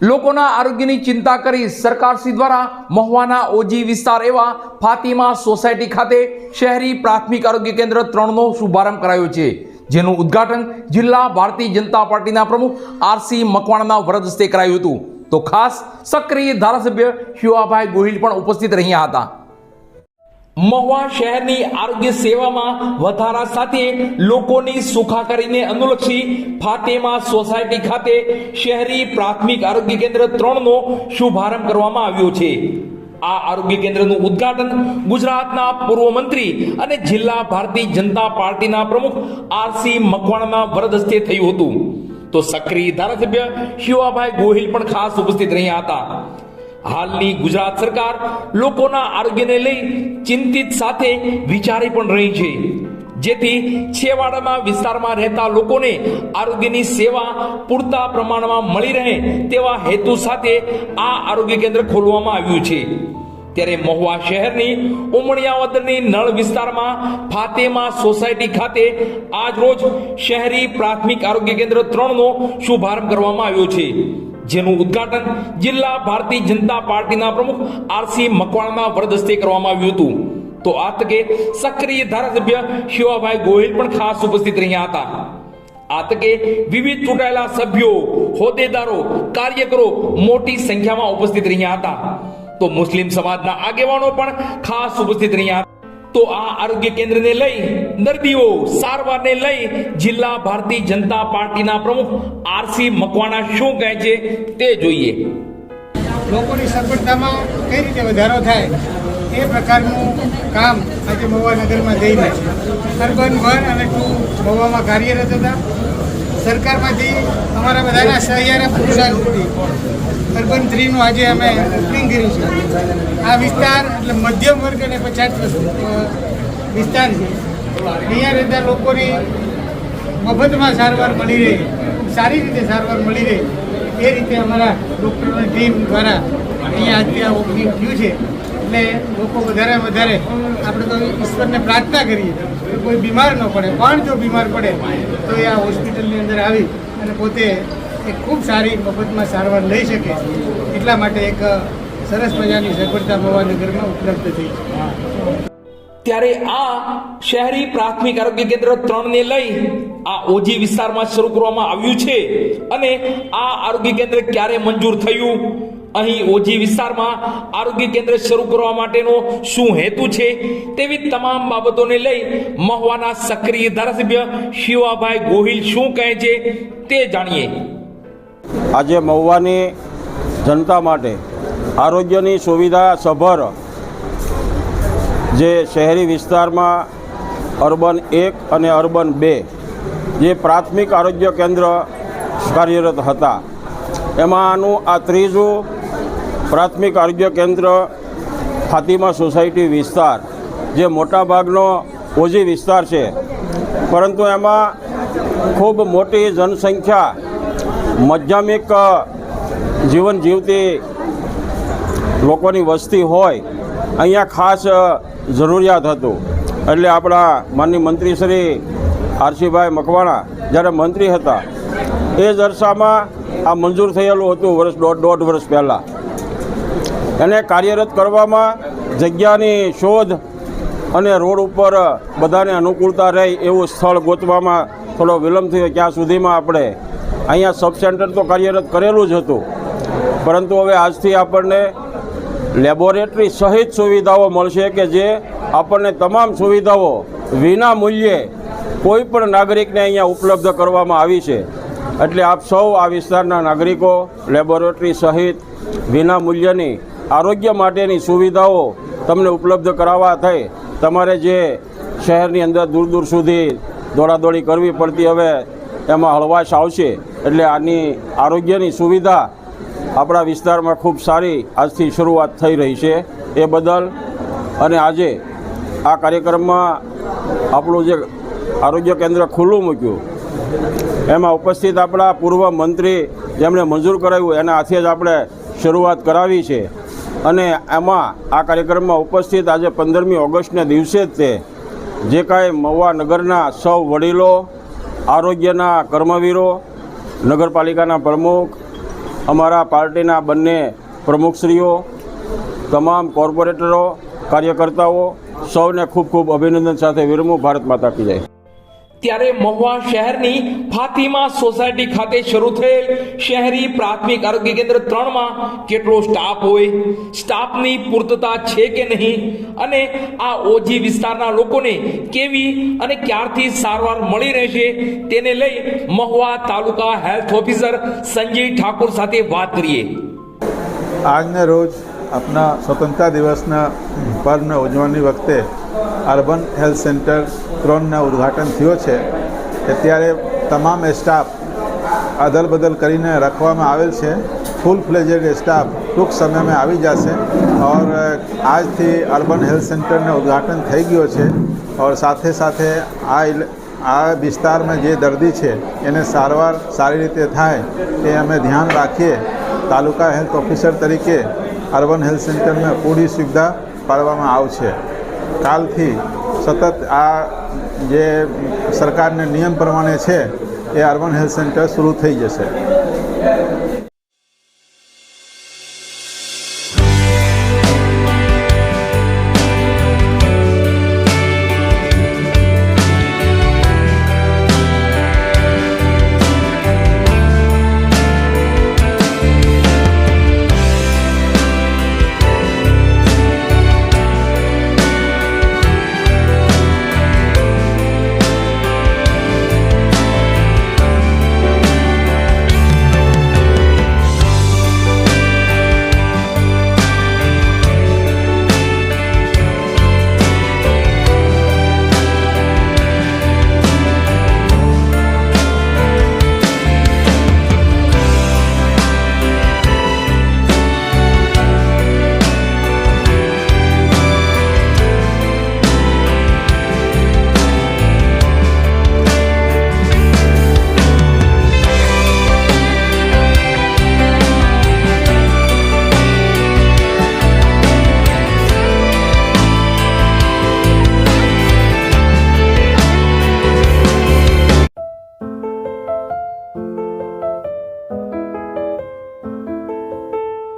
લોકોના આરોગ્યની ચિંતા કરી સરકારશ્રી દ્વારા મહુવાના ઓજી વિસ્તાર એવા ફાતિમા સોસાયટી ખાતે શહેરી પ્રાથમિક આરોગ્ય કેન્દ્ર ત્રણનો શુભારંભ કરાયો છે. જેનું ઉદ્ઘાટન જિલ્લા ભારતીય જનતા પાર્ટીના પ્રમુખ આરસી મકવાણાના વરદ હસ્તે કરાયું હતું. તો ખાસ સક્રિય ધારાસભ્ય શિવાભાઈ ગોહિલ પણ ઉપસ્થિત રહ્યા હતા. મહુવા શહેરની આરોગ્ય સેવામાં વધારા સાથે લોકોની સુખાકારીને અનુલક્ષી ફાતેમા સોસાયટી ખાતે શહેરી પ્રાથમિક આરોગ્ય કેન્દ્ર ત્રણનો શુભારંભ કરવામાં આવ્યો છે. આ આરોગ્ય કેન્દ્રનું ઉદ્ઘાટન ગુજરાતના પૂર્વ મંત્રી અને જિલ્લા ભારતીય જનતા પાર્ટીના પ્રમુખ આરસી મકવાણાના વરદ હસ્તે થયું હતું. તો સક્રિય ધારાસભ્ય શિવાભાઈ ગોહિલ પણ ખાસ ઉપસ્થિત રહ્યા હતા. હાલની ગુજરાત સરકાર લોકોના આરોગ્યને લઈ ચિંતિત સાથે વિચારી પણ રહી છે. જેથી છેવાડામાં વિસ્તારમાં રહેતા લોકોને આરોગ્યની સેવા પૂરતા પ્રમાણમાં મળી રહે તેવા હેતુ સાથે આ આરોગ્ય કેન્દ્ર ખોલવામાં આવ્યું છે. ત્યારે મહુવા શહેરની ઉમણિયાવદરની નળ વિસ્તારમાં ફાતેમા સોસાયટી ખાતે આજ રોજ શહેરી પ્રાથમિક આરોગ્ય કેન્દ્ર ત્રણનો શુભારંભ કરવામાં આવ્યો છે. જેનું ઉદ્ઘાટન જિલ્લા ભારતીય જનતા પાર્ટીના પ્રમુખ આરસી મકવાણાના વરદસ્તે કરવામાં આવ્યું હતું. તો આ તકે સક્રિય ધારાસભ્ય શિવાભાઈ ગોહિલ પણ ખાસ ઉપસ્થિત રહ્યા હતા. આ તકે વિવિધ ચૂંટાયેલા સભ્યો, હોદ્દેદારો, કાર્યકરો મોટી સંખ્યામાં ઉપસ્થિત રહ્યા હતા. તો મુસ્લિમ સમાજના આગેવાનો પણ ખાસ ઉપસ્થિત રહ્યા હતા. તો આ આરોગ્ય કેન્દ્રને લઈ, દર્દીઓ સારવારને લઈ જિલ્લા ભારતીય જનતા પાર્ટીના પ્રમુખ આરસી મકવાણા શું કહે છે તે જોઈએ. લોકોની સગવડતામાં કઈ રીતે વધારો થાય એ પ્રકારનું કામ આજે મહુવા નગરમાં થઈ રહ્યું છે. અર્બન વન અને ટુ મહુવામાં કાર્યરત હતા. સરકારમાંથી અમારા બધાના સહિયારા પુરુષાર્થથી અર્બન થ્રીનું આજે અમે ઓપનિંગ કર્યું છે. આ વિસ્તાર એટલે મધ્યમ વર્ગ અને પછાત વિસ્તાર છે. અહીંયા રહેતા લોકોની મફતમાં સારવાર મળી રહે, સારી રીતે સારવાર મળી રહે. એ રીતે અમારા ડૉક્ટરોની ટીમ દ્વારા અહીંયા આજે આ ઓપનિંગ થયું છે. એટલે લોકો વધારે વધારે આપણે તો ઈશ્વરને પ્રાર્થના કરીએ કે કોઈ બીમાર ન પડે. પણ જો બીમાર પડે, તો એ આ હોસ્પિટલની અંદર આવી અને પોતે એક ખૂબ સારી મફતમાં સારવાર લઈ શકે. એટલા માટે એક સરસ મજાની સગવડતા મવાનગરમાં ઉપલબ્ધ થઈ છે. ત્યારે આ શહેરી પ્રાથમિક આરોગ્ય કેન્દ્ર ત્રણ ને લઈ આ ઓજી વિસ્તારમાં શરૂ કરવામાં આવ્યું છે. અને આ આરોગ્ય કેન્દ્ર ક્યારે મંજૂર થયું? અહીં ઓજી વિસ્તારમાં આરોગ્ય કેન્દ્ર શરૂ કરવા માટેનો શું હેતુ છે તેવી તમામ બાબતોને લઈ મહુવાના સક્રિય ધારાસભ્ય શિવાભાઈ ગોહિલ શું કહે છે તે જાણીએ. આજે મહુવાની જનતા માટે આરોગ્યની સુવિધા સભર જે શહેરી વિસ્તારમાં અર્બન એક અને અર્બન બે જે પ્રાથમિક આરોગ્ય કેન્દ્ર કાર્યરત હતા, એમાંનું આ ત્રીજું પ્રાથમિક આરોગ્ય કેન્દ્ર ફાતિમા સોસાયટી વિસ્તાર, જે મોટાભાગનો ઓજી વિસ્તાર છે. પરંતુ એમાં ખૂબ મોટી જનસંખ્યા, મધ્યમિક જીવન જીવતી લોકોની વસ્તી હોય, અહીંયા ખાસ જરૂરિયાત હતું. એટલે આપણા માનની મંત્રી શ્રી આરસીભાઈ મકવાણા જ્યારે મંત્રી હતા, એ જરસામાં આ મંજૂર થયેલું હતું વર્ષ દોઢ દોઢ વર્ષ પહેલાં. એને કાર્યરત કરવામાં જગ્યાની શોધ અને રોડ ઉપર બધાને અનુકૂળતા રહે એવું સ્થળ ગોતવામાં થોડો વિલંબ થયો ક્યાં સુધીમાં આપણે અહીંયા સબ સેન્ટર તો કાર્યરત કરેલું જ હતું. પરંતુ હવે આજથી આપણને લેબોરેટરી સહિત સુવિધાઓ મળશે કે જે આપણને તમામ સુવિધાઓ વિના મૂલ્યે કોઈ પણ નાગરિકને અહીંયા ઉપલબ્ધ કરવામાં આવી છે. એટલે આપ સૌ આ વિસ્તારના નાગરિકો લેબોરેટરી સહિત વિના મૂલ્યની આરોગ્ય માટેની સુવિધાઓ તમને ઉપલબ્ધ કરાવવા થઈ. તમારે જે શહેરની અંદર દૂર દૂર સુધી દોડાદોડી કરવી પડતી હવે એમાં હળવાશ આવશે. એટલે આની આરોગ્યની સુવિધા આપણા વિસ્તારમાં ખૂબ સારી આજથી શરૂઆત થઈ રહી છે. એ બદલ અને આજે આ કાર્યક્રમમાં આપણું જે આરોગ્ય કેન્દ્ર ખુલ્લું મૂક્યું. એમાં ઉપસ્થિત આપણા પૂર્વ મંત્રી જેમણે મંજૂર કરાવ્યું, એના હાથે જ આપણે શરૂઆત કરાવી છે. અને એમાં આ કાર્યક્રમમાં ઉપસ્થિત આજે પંદરમી ઓગસ્ટના દિવસે જ તે જે કાંઈ મહુવા નગરના સૌ વડીલો, આરોગ્યના કર્મવીરો, નગરપાલિકાના પ્રમુખ, અમારા પાર્ટીના બંને પ્રમુખશ્રીઓ, તમામ કોર્પોરેટરો, કાર્યકર્તાઓ, સૌને ખૂબ ખૂબ અભિનંદન સાથે વિરમું, ભારત માતા કી જય. ત્યારે મહુવા શહેરની ફાતિમા સોસાયટી ખાતે શરૂ થયેલ શહેરી પ્રાથમિક આરોગ્ય કેન્દ્ર ત્રણમાં કેટલો સ્ટાફ હોય? સ્ટાફની પૂર્તતા છે કે નહીં? અને આ ઓજી વિસ્તારના લોકોને કેવી અને ક્યારથી સારવાર મળી રહેશે તેને લઈ મહુવા તાલુકા હેલ્થ ઓફિસર સંજય ઠાકુર સાથે વાત કરીએ. આજના રોજ આપના સ્વતંત્રતા દિવસના પર્વને ઉજવણી વખતે અર્બન હેલ્થ સેન્ટર ત્રણના ઉદ્ઘાટન થયો છે અત્યારે તમામ સ્ટાફ અદલ બદલ કરીને રાખવામાં આવેલ છે. ફૂલ ફ્લેજેડ સ્ટાફ ટૂંક સમયમાં આવી જશે ઓર આજથી અર્બન હેલ્થ સેન્ટરને ઉદ્ઘાટન થઈ ગયો છે. ઓર સાથે સાથે આ આ વિસ્તારમાં જે દર્દી છે, એને સારવાર સારી રીતે થાય તે અમે ધ્યાન રાખીએ. તાલુકા હેલ્થ ઓફિસર તરીકે અર્બન હેલ્થ સેન્ટરમાં પૂરી સુવિધા પાડવામાં આવશે. કાલથી સતત આ જે સરકારના નિયમ પ્રમાણે છે, એ અર્બન હેલ્થ સેન્ટર શરૂ થઈ જશે.